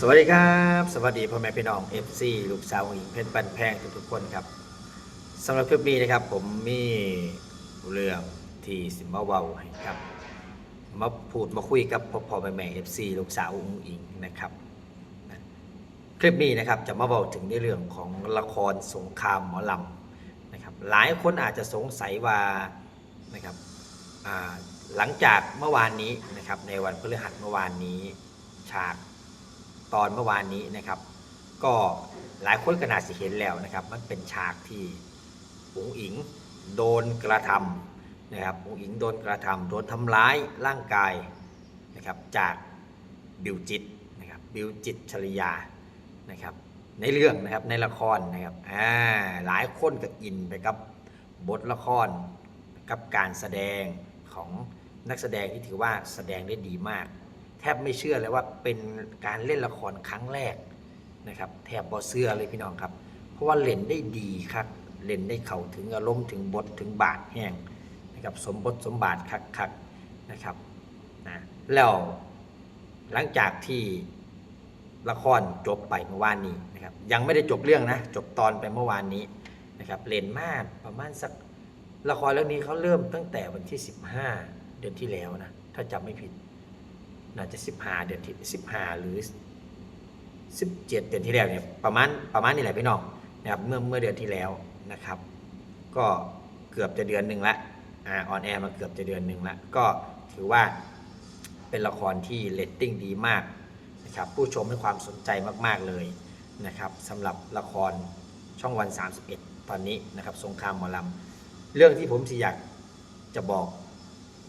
สวัสดีครับ สวัสดีพ่อแม่พี่น้อง FC ลูกสาวของหญิงเพชรปันแพงทุกๆคนครับสำหรับคลิปนี้นะครับ ผมมีเรื่องที่สิมาเว้าให้ครับ มาพูดมาคุยกับพ่อพ่อแม่แม่ FC ลูกสาวอุ๋งอิงนะครับ คลิปนี้นะครับจะมาเว้าถึงในเรื่องของละครสงครามหมอลำนะครับหลายคนอาจจะสงสัยว่านะครับหลังจากเมื่อวานนี้นะครับในวันพฤหัสเมื่อวานนี้ฉาก ตอนเมื่อวานนี้นะครับ ก็หลายคนก็น่าจะเห็นแล้วนะครับ มันเป็นฉากที่อุ๋งอิงโดนกระทำนะครับอุ๋งอิงโดนกระทำโดนทำร้ายร่างกายนะครับจากบิวจิตนะครับบิวจิตชริยานะครับในเรื่องนะครับในละครนะครับอ่าหลายคนก็อินไปกับบทละครกับการแสดงของนักแสดงที่ถือว่าแสดงได้ดีมาก ทบไม่เชื่อเลยว่าเป็นการเล่นละครครั้งแรกนะครับแทบบอเสื้อเลยพี่น้องครับ เพราะว่าเล่นได้ดีครับเล่นได้เข้าถึงอารมณ์ถึงบทถึงบาทแห้งนะครับสมบทสมบาทคักคักนะครับนะแล้วหลังจากที่ละครจบไปเมื่อวานนี้นะครับยังไม่ได้จบเรื่องนะจบตอนไปเมื่อวานนี้นะครับเล่นมากประมาณสักละครเรื่องนี้เขาเริ่มตั้งแต่วันที่ 15 เดือนที่แล้วนะถ้าจำไม่ผิด น่าจะ15เดือนที่15หรือ17เจ็ดเดือนที่แล้วเนี่ยประมาณประมาณนี้แหละพี่น้องนะครับเมื่อเมื่อเดือนที่แล้วนะครับ ก็เกือบจะเดือนหนึ่งละอ่อนแอร์มาเกือบจะเดือนหนึ่งละก็ถือว่าเป็นละครที่เรตติ้งดีมากนะครับผู้ชมให้ความสนใจมากๆเลยนะครับสำหรับละครช่องวัน 31 ตอนนี้นะครับสงครามหมอลำเรื่องที่ผมสิอยากจะบอก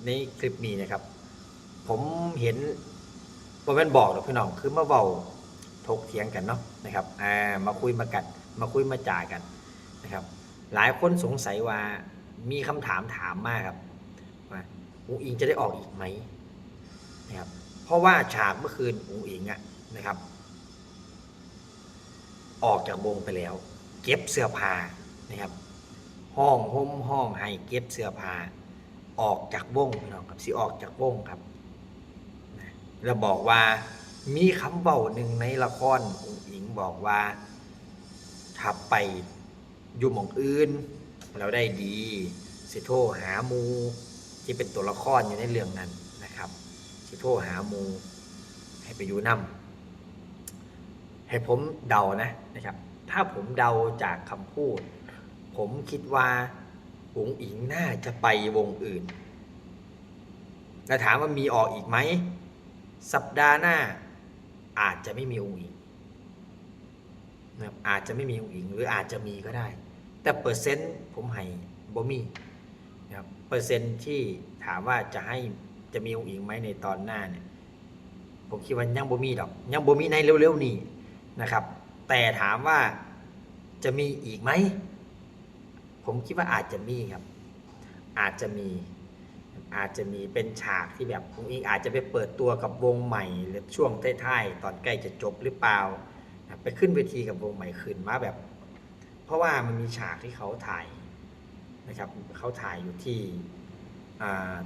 ในคลิปนี้นะครับ ผมเห็นว่าแม่นบอกหรอกพี่น้องคือมาเบาถกเถียงกันเนาะนะครับอ่ามาคุยมากัดมาคุยมาจ่ากันนะครับ หลายคนสงสัยว่ามีคำถามถามมากครับว่าอุ๋งอิงจะได้ออกอีกไหมนะครับเพราะว่าฉากเมื่อคืนอุ๋งอิงอะนะครับ ออกจากวงไปแล้ว เก็บเสื้อผ้านะครับ ห้องห่มห้องให้เก็บเสื้อผ้าออกจากวงพี่น้องครับสิออกจากวงครับ แล้วบอกว่า มีคำเบาหนึ่งในละครองค์อิงบอกว่าถ้าไปอยู่หมองอื่น เราได้ดีสิโทหาหมู ที่เป็นตัวละครอยู่ในเรื่องนั้นนะครับ สิโทหาหมู ให้ไปอยู่นำให้ผมเดานะนะครับ ถ้าผมเดาจากคำพูด ผมคิดว่าองค์อิงน่าจะไปวงอื่น แล้วถามว่ามีออกอีกไหม สัปดาห์หน้าอาจจะไม่มีองค์อิงนะครับอาจจะไม่มีองค์อิง หรืออาจจะมีก็ได้ แต่เปอร์เซ็นต์ผมให้บ่มีนะครับเปอร์เซ็นต์ที่ถามว่าจะให้จะมีองค์อิงไหมในตอนหน้าเนี่ยผมคิดว่ายังบ่มีดอก ยังบ่มีในเร็วๆนี้นะครับ แต่ถามว่าจะมีอีกไหม ผมคิดว่าอาจจะมีครับ อาจจะมี อาจจะมีเป็นฉากที่แบบองค์อิงอาจจะไปเปิดตัวกับวงใหม่หรือช่วงท้ายๆตอนใกล้จะจบหรือเปล่าไปขึ้นเวทีกับวงใหม่ขึ้นมาแบบ เพราะว่ามันมีฉากที่เขาถ่ายนะครับเขาถ่ายอยู่ที่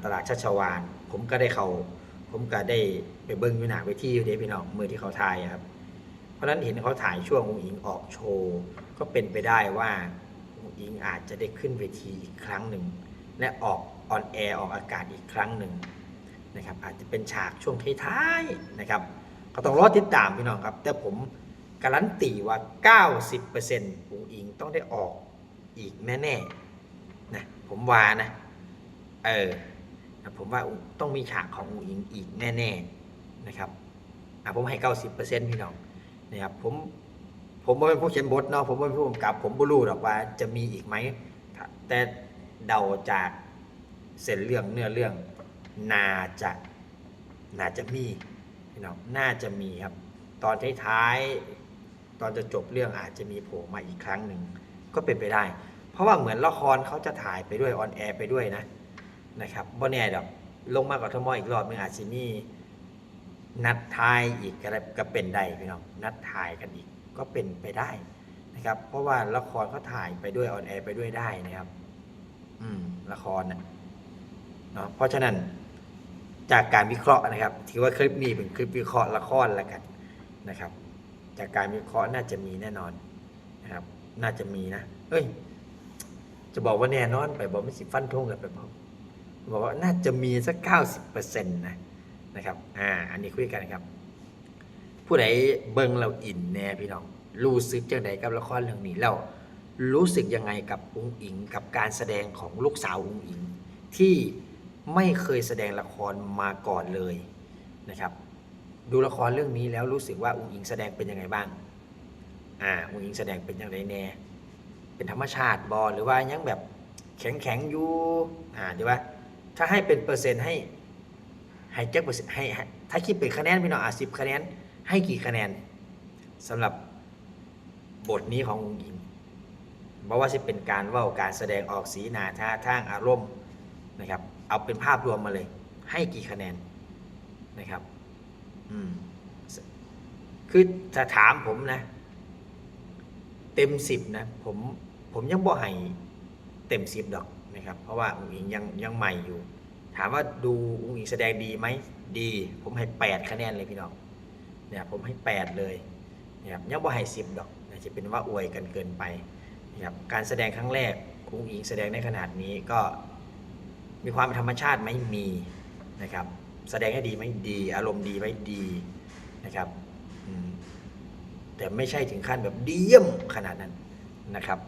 ตลาดชัชวาน ผมก็ได้เขาผมก็ได้ไปเบิ้งอยู่หนาเวทีอยู่เด้พี่น้องมือที่เขาถ่ายครับ เพราะฉะนั้นเห็นเขาถ่ายช่วงองค์อิงออกโชว์ก็เป็นไปได้ว่าองค์อิงอาจจะได้ขึ้นเวทีอีกครั้งหนึ่งและออก ออนแอร์ออกอากาศอีกครั้งหนึ่งนะครับอาจจะเป็นฉากช่วงท้ายๆนะครับก็ต้องรอติดตามพี่น้องครับ แต่ผมการันตีว่า 90%องอิงต้องได้ออกอีกแน่ๆนะผมว่านะเออผมว่าต้องมีฉากขององอิงอีกแน่ๆนะครับอะผมให้ 90%พี่น้องนะครับผมผมไม่เป็นผู้เขียนบทเนาะผมไม่เป็นผู้กำกับ ผมไม่รู้หรอกว่าจะมีอีกไหมแต่เดาจาก เส้นเรื่องเนื้อเรื่องน่าจะน่าจะมีพี่น้องน่าจะมีครับ ตอนท้ายๆตอนจะจบเรื่องอาจจะมีโผล่มาอีกครั้งหนึ่งก็เป็นไปได้ เพราะว่าเหมือนละครเขาจะถ่ายไปด้วยออนแอร์ไปด้วยนะนะครับบ่แน่ดอกลงมากกว่าทมอีกรอบหนึงอาจจะมีนัดทายอีกก็ได้ก็เป็นได้พี่น้องนัดถ่ายกันอีกก็เป็นไปได้นะครับ เพราะว่าละครเขาถ่ายไปด้วยออนแอร์ไปด้วยได้นะครับ อืมละครนะ เนาะเพราะฉะนั้นจากการวิเคราะห์นะครับ ถือว่าคลิปนี้เป็นคลิปวิเคราะห์ละครแล้วกันนะครับ จากการวิเคราะห์น่าจะมีแน่นอนนะครับ น่าจะมีนะเอ้ย จะบอกว่าแน่นอนไปบอกไม่สิฟันทงกันไปบอกบอกว่าน่าจะมีสักเก้าสิบเปอร์เซ็นต์นะนะครับ อ่า อันนี้คุยกันครับ ผู้ใดเบิ่งเราอินแน่พี่น้อง รู้สึกจังใดกับละครเรื่องนี้แล้วรู้สึกยังไงกับอุ้งอิงกับการแสดงของลูกสาวอุ้งอิงที่ ไม่เคยแสดงละครมาก่อนเลยนะครับ ดูละครเรื่องนี้แล้วรู้สึกว่าอุ้งอิงแสดงเป็นยังไงบ้างอ่าอุ้งอิงแสดงเป็นยังไงแน่เป็นธรรมชาติบอหรือว่ายังแบบแข็งแข็งอยู่อ่าดีว่าถ้าให้เป็นเปอร์เซ็นต์ให้ให้เจ็ดเปอร์เซ็นต์ให้ถ้าคิดเป็นคะแนนพี่น้องอะสิบคะแนนให้กี่คะแนนสำหรับบทนี้ขององค์หญิงเพราะว่าจะเป็นการว่าการแสดงออกสีหน้าท่าทางอารมณ์นะครับ เอาเป็นภาพรวมมาเลย ให้กี่คะแนนนะครับ อืม คือถ้าถามผมนะ เต็มสิบนะ ผมผมยังบ่ให้เต็มสิบดอกนะครับ เพราะว่าองค์หญิงยังยังใหม่อยู่ ถามว่าดูองค์หญิงแสดงดีไหมดี ผมให้แปดคะแนนเลยพี่น้องเนี่ยผมให้8เลยนะครับยังบ่ให้สิบดอกนะจะเป็นว่าอวยกันเกินไปนะครับการแสดงครั้งแรกคุ้งอิงแสดงในขนาดนี้ก็ มีความเป็นธรรมชาติไหมมีนะครับ แสดงให้ดีไหมดี อารมณ์ดีไหมดีนะครับแต่ไม่ใช่ถึงขั้นแบบดีเยี่ยมขนาดนั้นนะครับ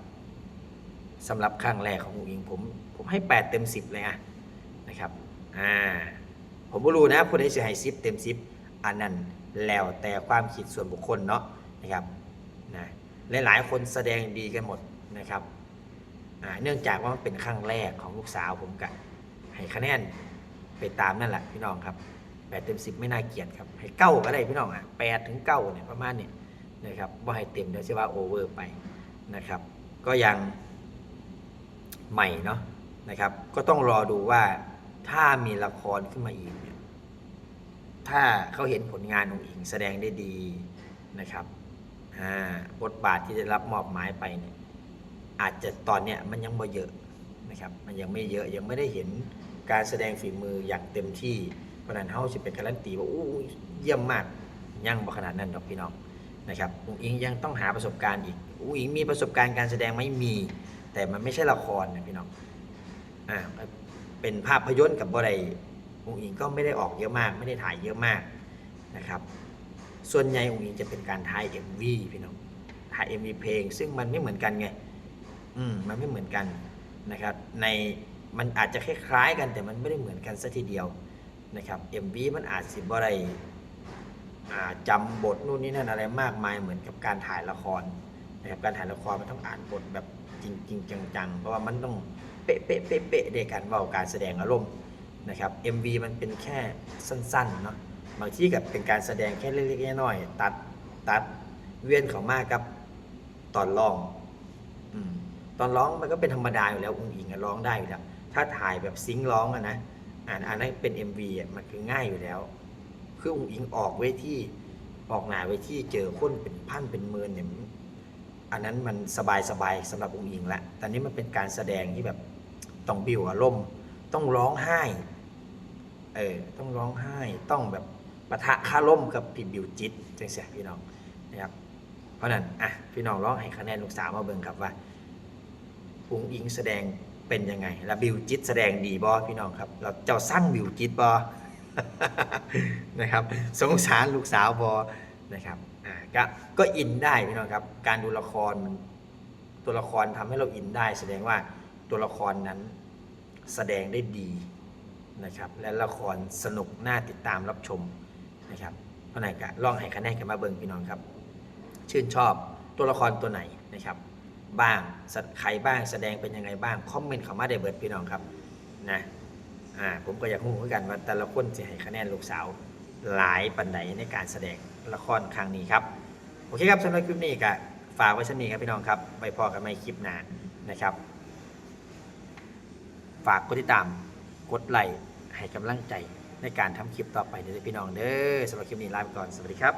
สำหรับครั้งแรกของอุอิงผม ผมให้ 8 เต็ม 10 เลยอะนะครับอ่าผมไม่รู้นะผู้ใดจะให้10เต็ม10อันนั้นแล้วแต่ความคิดส่วนบุคคลเนาะนะครับนะหลายๆคนแสดงดีกันหมดนะครับอ่าเนื่องจากว่ามันเป็นครั้งแรกของลูกสาวผมกัน ให้คะแนนไปตามนั่นแหละพี่น้องครับแปดเต็มสิบไม่น่าเกลียดครับ ให้เก้าก็ได้พี่น้องอะแปดถึงเก้าเนี่ยประมาณเนี่ยนะครับว่าให้เต็มเดี๋ยวจะว่าโอเวอร์ไปนะครับ ก็ยังใหม่เนาะนะครับ ก็ต้องรอดูว่าถ้ามีละครขึ้นมาอีกเนี่ยถ้าเขาเห็นผลงานของอิงแสดงได้ดีนะครับบทบาทที่ได้รับมอบหมายไปเนี่ยอาจจะตอนเนี้ยมันยังไม่เยอะ นะครับมันยังไม่เยอะยังไม่ได้เห็นการแสดงฝีมืออย่างเต็มที่เพราะนั้นเขาจะเป็นการันตีว่าอู้เยี่ยมมากยังบ่ขนาดนั้นดอกพี่น้องนะครับอุงอิงยังต้องหาประสบการณ์อีกอุงอิงมีประสบการณ์การแสดงไม่มี แต่มันไม่ใช่ละครนะพี่น้องอ่าเป็นภาพยนตร์กับบ่ได้องค์อิงก็ไม่ได้ออกเยอะมาก ไม่ได้ถ่ายเยอะมากนะครับส่วนใหญ่องค์อิงจะเป็นการถ่าย MV พี่น้องถ่าย MV เพลง ซึ่งมันไม่เหมือนกันไงอืมมันไม่เหมือนกัน นะครับในมันอาจจะคล้ายๆกันแต่มันไม่ได้เหมือนกันซะทีเดียวนะครับ MV มันอาจสิบ่ได้อ่าจำบทนู่นนี่นั่นอะไรมากมายเหมือนกับการถ่ายละครนะครับการถ่ายละครมันต้องอ่านบทแบบจริงๆจังๆ เพราะว่ามันต้องเป๊ะๆเป๊ะๆในการว่าการแสดงอารมณ์นะครับ MV มันเป็นแค่สั้นๆเนาะบางที่กับเป็นการแสดงแค่เล็กๆน้อยๆตัดตัดเวียนเขามากกับตอนร้องอืม ตอนร้องมันก็เป็นธรรมดาอยู่แล้วอุ้งอิงร้องได้อยู่แล้วถ้าถ่ายแบบซิงค์ร้องอะนะอ่านอันนั้นเป็น MV อะมันคือง่ายอยู่แล้วคืออุ้งอิงออกเวทีออกหน้าเวทีเจอคนเป็นพันเป็นหมื่นเนี่ยอันนั้นมันสบายสบายสำหรับอุ้งอิงละต่นี้มันเป็นการแสดงที่แบบต้องบิวอารมณ์ต้องร้องไห้เออต้องร้องไห้ต้องแบบปะทะคารมกับพี่บิวจิตจังเสียพี่น้องนะครับเพราะนั้นอะพี่น้องร้องให้คะแนนลูกสาวมาเบิ่งครับว่า อุงอิงแสดงเป็นยังไง และบิวจิตแสดงดีบอพี่น้องครับ เราเจ้าสร้างบิวจิตบอนะครับสงสารลูกสาวบอนะครับอ่าก็ก็อินได้พี่น้องครับ การดูละครมันตัวละครทำให้เราอินได้ แสดงว่าตัวละครนั้นแสดงได้ดีนะครับ และละครสนุกน่าติดตามรับชมนะครับเพราะไหนกะลองให้คะแนนกันมาเบิ่งพี่น้องครับ ชื่นชอบตัวละครตัวไหนนะครับ บ้างสัตว์ใครบ้างแสดงเป็นยังไงบ้างคอมเมนต์เข้ามาได้เบิดพี่น้องครับนะอ่าผมก็อยากรู้เหมือนกันว่าแต่ละคนจะให้คะแนนลูกสาวหลายปันใดในการแสดงละครครั้งนี้ครับโอเคครับสำหรับคลิปนี้ก็ฝากไว้ชั้นนี้ครับพี่น้องครับไปพอกันไม่คลิปหน้านะครับ ฝากกดติดตามกดไลค์ให้กำลังใจในการทำคลิปต่อไปเด้อพี่น้องเด้อสำหรับคลิปนี้ลาไปก่อนสวัสดีครับ